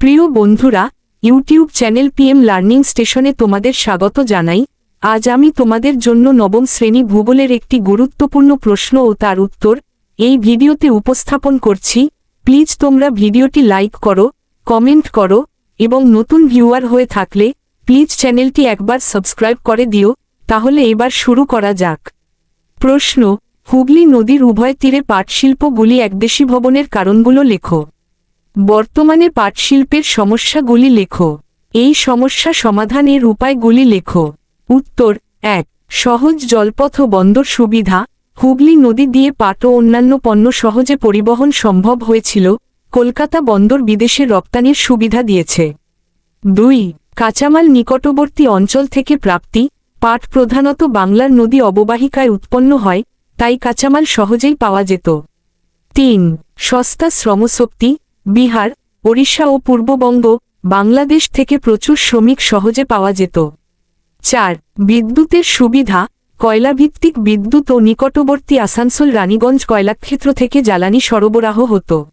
প্রিয় বন্ধুরা, YouTube channel PM learning স্টেশনে তোমাদের স্বাগত জানাই। আজ আমি তোমাদের জন্য নবম শ্রেণি ভূগোলের একটি গুরুত্বপূর্ণ প্রশ্ন ও তার উত্তর এই ভিডিওতে উপস্থাপন করছি। প্লিজ তোমরা ভিডিওটি লাইক করো, কমেন্ট করো এবং নতুন ভিউয়ার হয়ে থাকলে প্লিজ চ্যানেলটি একবার সাবস্ক্রাইব করে দিও, তাহলে এবার শুরু করা যাক। প্রশ্ন, হুগলি নদীর উভয় তীরে পাটশিল্পগুলি একদেশী ভবনের কারণগুলো লেখো। বর্তমানে পাটশিল্পের সমস্যাগুলি লেখো। এই সমস্যা সমাধানের উপায়গুলি লেখো। উত্তর, এক, সহজ জলপথ বন্দর সুবিধা। হুগলি নদী দিয়ে পাট ও অন্যান্য পণ্য সহজে পরিবহন সম্ভব হয়েছিল। কলকাতা বন্দর বিদেশে রপ্তানির সুবিধা দিয়েছে। দুই, কাঁচামাল নিকটবর্তী অঞ্চল থেকে প্রাপ্তি। পাট প্রধানত বাংলার নদী অববাহিকায় উৎপন্ন হয়, তাই কাঁচামাল সহজেই পাওয়া যেত। তিন, সস্তা শ্রমশক্তি। বিহার, ওড়িশা ও পূর্ববঙ্গ, বাংলাদেশ থেকে প্রচুর শ্রমিক সহজে পাওয়া যেত। চার, বিদ্যুতের সুবিধা, কয়লাভিত্তিক বিদ্যুৎ ও নিকটবর্তী আসানসোল রানীগঞ্জ কয়লাক্ষেত্র থেকে জ্বালানি সরবরাহ হতো।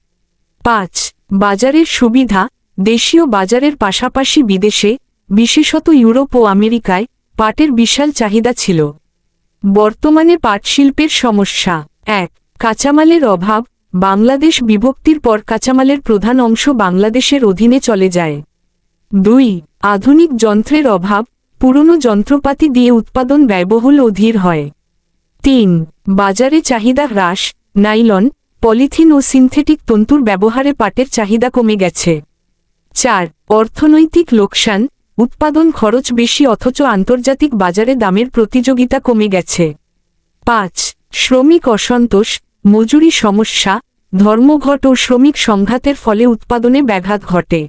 পাঁচ, বাজারের সুবিধা, দেশীয় বাজারের পাশাপাশি বিদেশে, বিশেষত ইউরোপ ও আমেরিকায়, পাটের বিশাল চাহিদা ছিল। বর্তমানে পাটশিল্পের সমস্যা। এক, কাঁচামালের অভাব বাংলাদেশ বিভক্তির পর কাঁচামালের প্রধান অংশ বাংলাদেশের অধীনে চলে যায়। দুই, আধুনিক যন্ত্রের অভাব, পুরনো যন্ত্রপাতি দিয়ে উৎপাদন ব্যয়বহুল অধীর হয়। তিন, বাজারে চাহিদা হ্রাস, নাইলন, পলিথিন ও সিনথেটিক তন্তুর ব্যবহারে পাটের চাহিদা কমে গেছে। চার, অর্থনৈতিক লোকসান, উৎপাদন খরচ বেশি অথচ আন্তর্জাতিক বাজারে দামের প্রতিযোগিতা কমে গেছে। পাঁচ, শ্রমিক অসন্তোষ মজুরি সমস্যা, ধর্মঘট ও শ্রমিক সংঘাতের ফলে উৎপাদনে ব্যাঘাত ঘটে।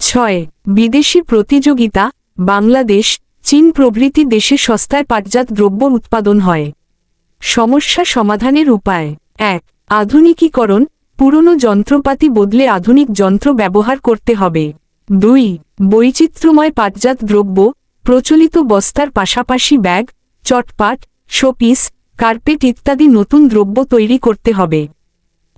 ছয়, বিদেশি প্রতিযোগিতা, বাংলাদেশ, চীন প্রভৃতি দেশে সস্তায় পাটজাত দ্রব্য উৎপাদন হয়। সমস্যা সমাধানের উপায়। এক, আধুনিকীকরণ, পুরনো যন্ত্রপাতি বদলে আধুনিক যন্ত্র ব্যবহার করতে হবে। দুই, বৈচিত্র্যময় পাটজাত দ্রব্য, প্রচলিত বস্তার পাশাপাশি ব্যাগ, চটপাট, শোপিস কার্পেট ইত্যাদি নতুন দ্রব্য তৈরি করতে হবে।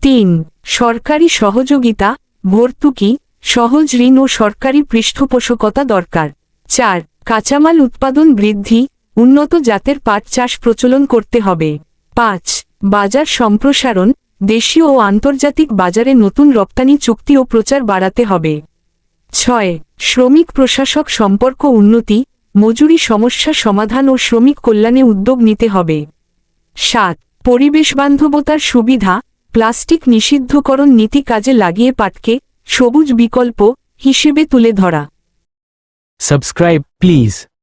তিন, সরকারি সহযোগিতা, ভর্তুকি, সহজ ঋণ ও সরকারি পৃষ্ঠপোষকতা দরকার। চার, কাঁচামাল উৎপাদন বৃদ্ধি, উন্নত জাতের পাট চাষ প্রচলন করতে হবে। পাঁচ, বাজার সম্প্রসারণ, দেশীয় ও আন্তর্জাতিক বাজারে নতুন রপ্তানি চুক্তি ও প্রচার বাড়াতে হবে। ছয়, শ্রমিক প্রশাসক সম্পর্ক উন্নতি, মজুরি সমস্যা সমাধান ও শ্রমিক কল্যাণে উদ্যোগ নিতে হবে। সাত পরিবেশবান্ধবতার সুবিধা, প্লাস্টিক নিষিদ্ধকরণ নীতি কাজে লাগিয়ে পাটকে সবুজ বিকল্প হিসেবে তুলে ধরা সাবস্ক্রাইব please.